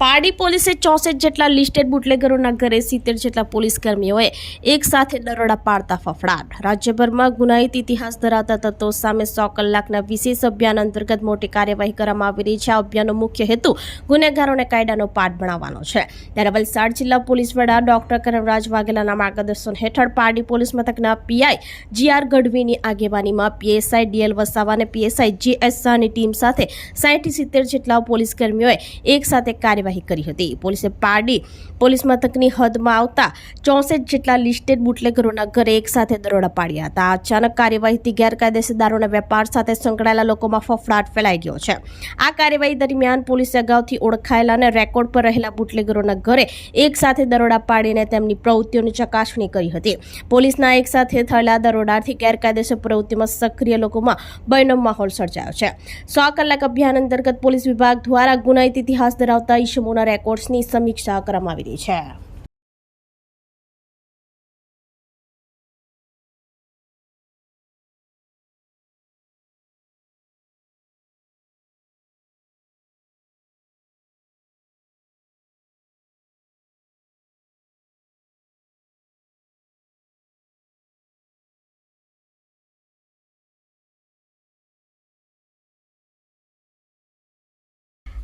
પારડી પોલીસે ચોસઠ જેટલા લિસ્ટેડ બુટલેગરોના ઘરે સિત્તેર જેટલા પોલીસ કર્મીઓએ એક સાથે દરોડા પાડતા ફફડાટ. રાજ્યભરમાં ગુનાહિત ઇતિહાસ ધરાવતા તત્વો સામે સો કલાકના વિશેષ અભિયાન અંતર્ગત મોટી કાર્યવાહી કરવામાં આવી રહી છે. આ અભિયાનનો મુખ્ય હેતુ ગુનેગારોને કાયદાનો પાઠ ભણાવવાનો છે. ત્યારે વલસાડ જિલ્લા પોલીસ વડા ડોક્ટર કરમરાજ વાઘેલાના માર્ગદર્શન હેઠળ પારડી પોલીસ મથકના પીઆઈ જીઆર ગઢવીની આગેવાનીમાં પીએસઆઈ ડીએલ વસાવા અને પીએસઆઈ જીએસ શાહની ટીમ સાથે સાઠ સિત્તેર જેટલા પોલીસ કર્મીઓએ એક સાથે કાર્યવાહી કરી હતી. પોલીસે પારડી પોલીસ મથકની હદમાં આવતા ચોસઠ જેટલા લિસ્ટેડ બુટલેગરોના ઘરે એક સાથે દરોડા પાડ્યા હતા. અચાનક કાર્યવાહીથી ગેરકાયદેસર દારૂના વેપાર સાથે સંકળાયેલા લોકોમાં ફફડાટ ફેલાઈ ગયો છે. આ કાર્યવાહી દરમિયાન પોલીસે અગાઉથી ઓળખાયેલા અને રેકોર્ડ પર રહેલા બુટલેગરોના ઘરે એક સાથે દરોડા પાડીને તેમની પ્રવૃત્તિઓની ચકાસણી કરી હતી. પોલીસના એક સાથે થયેલા દરોડાથી ગેરકાયદેસર પ્રવૃત્તિમાં સક્રિય લોકોમાં ભયનો માહોલ સર્જાયો છે. સો કલાક અભિયાન અંતર્ગત પોલીસ વિભાગ દ્વારા ગુનાહિત ઇતિહાસ ધરાવતા ઈસમોના રેકોર્ડ્સની સમીક્ષા કરવામાં આવી રહી છે.